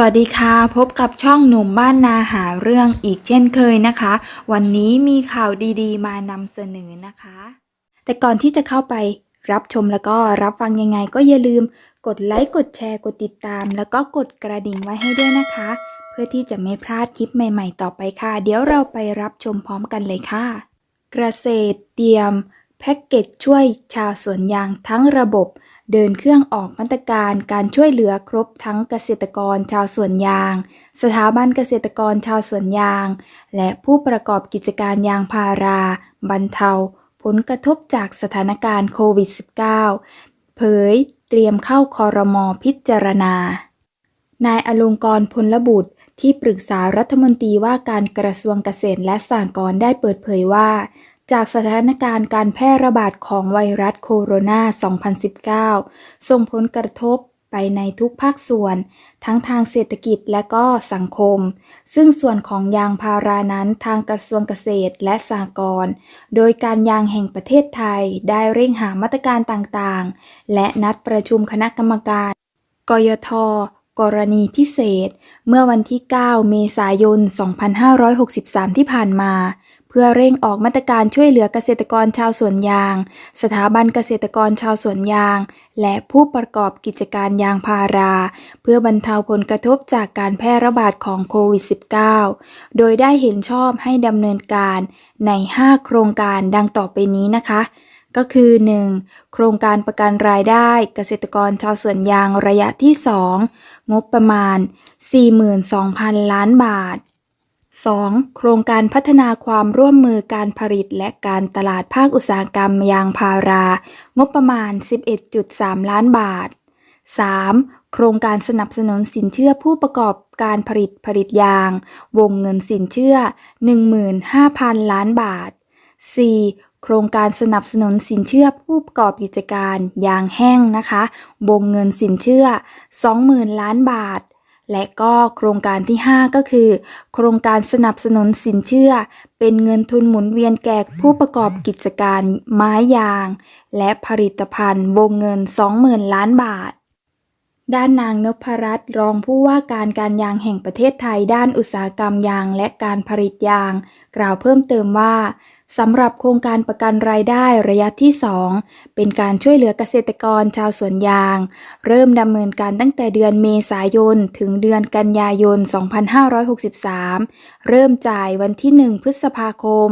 วัสดีค่ะพบกับช่องหนุ่มบ้านนาหาเรื่องอีกเช่นเคยนะคะ วันนี้มีข่าวดีๆ มานำเสนอนะคะ แต่ก่อนที่จะเข้าไปรับชมแล้วก็รับฟังยังไงก็อย่าลืมกดไลค์กดแชร์กดติดตาม แล้วก็กดกระดิ่งไว้ให้ด้วยนะคะ เพื่อที่จะไม่พลาดคลิปใหม่ ๆ ต่อไปค่ะ เดี๋ยวเราไปรับชมพร้อมกันเลยค่ะ เกษตรเตรียม แพ็กเกจช่วยชาวสวนยางทั้งระบบ เดินเครื่องออกมาตรการการช่วยเหลือครบทั้งเกษตรกรชาวสวนยาง สถาบันเกษตรกรชาวสวนยาง และผู้ประกอบกิจการยางพารา บรรเทา ผลกระทบจากสถานการณ์โควิด -19 เผยเตรียมเข้าคอรมอพิจารณา นายอลงกรณ์พลบุตรที่ปรึกษารัฐมนตรีว่าการกระทรวงเกษตรและสหกรณ์ได้เปิดเผยว่า จากสถานการณ์การแพร่ระบาดของไวรัสโคโรนา 2019 ส่งผลกระทบไปในทุกภาคส่วน ทั้งทางเศรษฐกิจและก็สังคม ซึ่งส่วนของยางพารานั้นทางกระทรวงเกษตรและสหกรณ์โดยการยางแห่งประเทศไทยได้เร่งหามาตรการต่างๆ และนัดประชุมคณะกรรมการ กยทกรณีพิเศษ เมื่อวันที่ 9 เมษายน 2563 ที่ผ่านมา เพื่อเร่งออกมาตรการช่วยเหลือเกษตรกรชาวสวนยาง สถาบันเกษตรกรชาวสวนยาง และผู้ประกอบกิจการยางพารา เพื่อบรรเทาผลกระทบจากการแพร่ระบาดของโควิด -19 โดยได้เห็นชอบให้ดำเนินการใน 5 โครงการดังต่อไปนี้นะคะ ก็คือ 1. โครงการประกันรายได้เกษตรกรชาวสวนยางระยะที่ 2 งบประมาณ 42,000 ล้านบาท 2. โครงการพัฒนาความร่วมมือการผลิตและการตลาดภาคอุตสาหกรรมยางพารา งบประมาณ 11.3 ล้านบาท 3. โครงการสนับสนุนสินเชื่อผู้ประกอบการผลิตผลิตยาง วงเงินสินเชื่อ 15,000 ล้านบาท 4. โครงการสนับสนุนสินเชื่อผู้ประกอบกิจการยางแห้งนะคะ วงเงินสินเชื่อ 20,000 ล้านบาท และก็โครงการที่ 5 ก็คือ โครงการสนับสนุนสินเชื่อ เป็นเงินทุนหมุนเวียนแก่ผู้ประกอบกิจการไม้ยาง และผลิตภัณฑ์วงเงิน 20,000 ล้านบาท ด้านนางนพรัตน์รองผู้ว่าการการยางแห่งประเทศไทยด้านอุตสาหกรรมยางและการผลิตยาง กล่าวเพิ่มเติมว่า สำหรับโครงการประกันรายได้ระยะที่ 2 เป็นการช่วยเหลือเกษตรกรชาวสวนยาง เริ่มดำเนินการตั้งแต่เดือนเมษายน ถึงเดือนกันยายน 2563 เริ่มจ่ายวันที่ 1 พฤษภาคม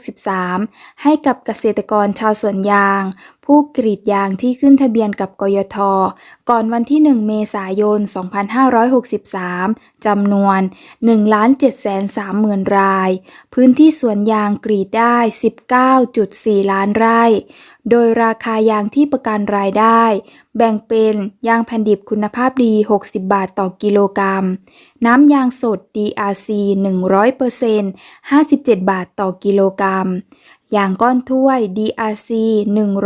2563 ให้กับเกษตรกรชาวสวนยาง ผู้กรีดยางที่ขึ้นทะเบียนกับกยท ก่อนวันที่ 1 เมษายน 2563 จำนวน 1,730,000 ราย พื้นที่สวนยางกรีดได้ 19.4 ล้านไร่ โดยราคายางที่ประกันรายได้ แบ่งเป็นยางแผ่นดิบคุณภาพดี 60 บาทต่อกิโลกรัม น้ำยางสด DRC 100% 57 บาทต่อกิโลกรัม อย่างก้อนถ้วย DRC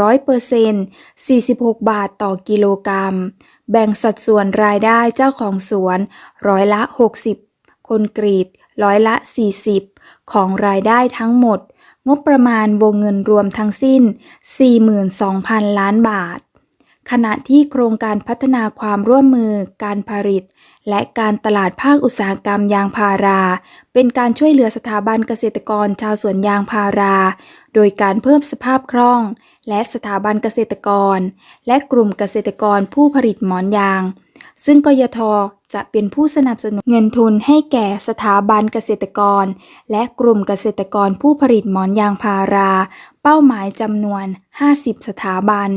100% 46 บาทต่อกิโลกรัม แบ่งสัดส่วนรายได้เจ้าของสวน ร้อยละ 60 คนกรีด ร้อยละ 40 ของรายได้ทั้งหมด งบประมาณวงเงินรวมทั้งสิ้น 42,000 ล้านบาท ขณะที่โครงการพัฒนาความร่วมมือ การผลิต และการตลาดภาคอุตสาหกรรมยางพารา เป็นการช่วยเหลือสถาบันเกษตรกรชาวสวนยางพารา โดยการเพิ่มสภาพคล่อง และสถาบันเกษตรกร และกลุ่มเกษตรกรผู้ผลิตหมอนยาง ซึ่งกยท จะเป็นผู้สนับสนุนเงินทุนให้แก่สถาบันเกษตรกร และกลุ่มเกษตรกรผู้ผลิตหมอนยางพารา เป้าหมายจำนวน 50 สถาบัน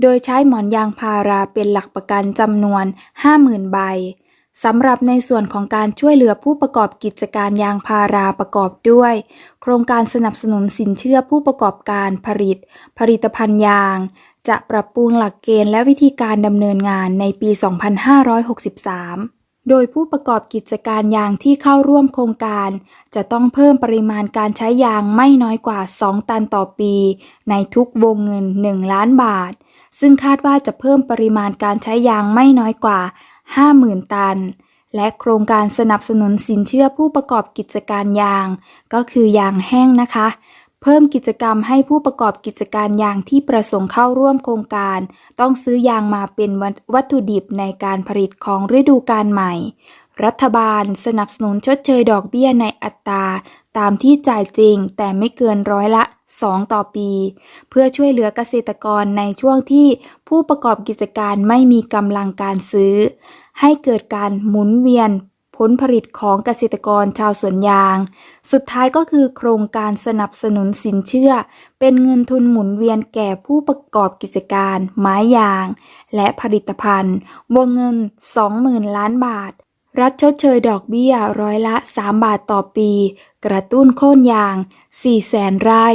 โดยใช้หมอนยางพาราเป็นหลักประกันจำนวน 50,000 ใบสำหรับในส่วนของการช่วยเหลือผู้ประกอบกิจการยางพาราประกอบด้วย โครงการสนับสนุนสินเชื่อผู้ประกอบการผลิต ผลิตภัณฑ์ยาง จะปรับปรุงหลักเกณฑ์และวิธีการดำเนินงานในปี 2563 โดยผู้ประกอบกิจการยางที่เข้าร่วมโครงการ จะต้องเพิ่มปริมาณการใช้ยางไม่น้อยกว่า 2 ตันต่อปี ในทุกวงเงิน 1 ล้านบาท ซึ่งคาดว่าจะเพิ่มปริมาณการใช้ยางไม่น้อยกว่า 50,000 ตัน และโครงการสนับสนุนสินเชื่อผู้ประกอบกิจการยาง ก็คือยางแห้งนะคะ เพิ่มกิจกรรมให้ผู้ประกอบกิจการยางที่ประสงค์เข้าร่วมโครงการ ต้องซื้อยางมาเป็นวัตถุดิบในการผลิตของฤดูกาลใหม่ รัฐบาลสนับสนุนชดเชยดอกเบี้ยในอัตราตามที่จ่ายจริงแต่ไม่เกินร้อยละ 2 ต่อปี เพื่อช่วยเหลือเกษตรกรในช่วงที่ผู้ประกอบกิจการไม่มีกำลังการซื้อ ให้เกิดการหมุนเวียน ผลผลิตของเกษตรกรชาวสวนยาง สุดท้ายก็คือโครงการสนับสนุนสินเชื่อ เป็นเงินทุนหมุนเวียนแก่ผู้ประกอบกิจการ ไม้ยาง และผลิตภัณฑ์วงเงิน 20,000 ล้านบาท รัฐชดเชยดอกเบี้ยร้อยละ 3 บาทต่อปี กระตุ้นโค่นยาง 4 แสนไร่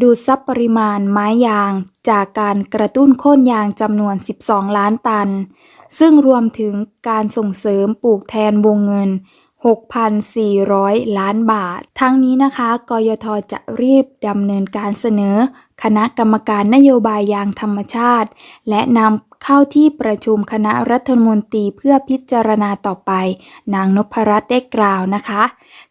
ดูดซับปริมาณไม้ยาง จากการกระตุ้นโค่นยางจำนวน 12 ล้านตัน ซึ่งรวมถึงการส่งเสริมปลูกแทนวงเงิน 6,400 ล้านบาท ทั้งนี้นะคะ กยทจะรีบดำเนินการเสนอคณะกรรมการนโยบายยางธรรมชาติ และนำเข้าที่ประชุมคณะรัฐมนตรีเพื่อพิจารณาต่อไป นางนพรัตน์ได้กล่าวนะคะ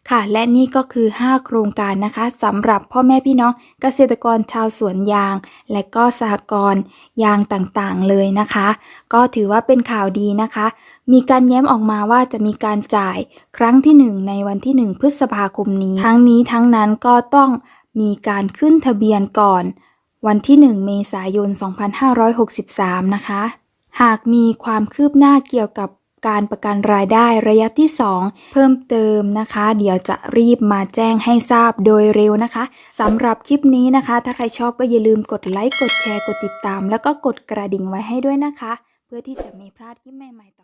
ค่ะ และนี่ก็คือ 5 โครงการนะคะสำหรับพ่อแม่พี่น้องเกษตรกรชาวสวนยาง และก็สหกรณ์ยางต่างๆเลยนะคะ ก็ถือว่าเป็นข่าวดีนะคะ มีการแย้มออกมาว่าจะมีการจ่ายครั้งที่ 1 ในวันที่ 1 พฤษภาคมนี้ ทั้งนี้ทั้งนั้นก็ต้อง มีการขึ้นทะเบียนก่อน วันที่ 1 เมษายน 2563 นะคะ หากมีความคืบหน้าเกี่ยวกับการประกันรายได้ระยะที่ 2 เพิ่มเติมนะคะ เดี๋ยวจะรีบมาแจ้งให้ทราบโดยเร็วนะคะสำหรับคลิปนี้นะคะ ถ้าใครชอบก็อย่าลืมกดไลค์ กดแชร์ กดติดตาม แล้วก็กดกระดิ่งไว้ให้ด้วยนะคะ เพื่อที่จะไม่พลาดคลิปใหม่ๆต่อ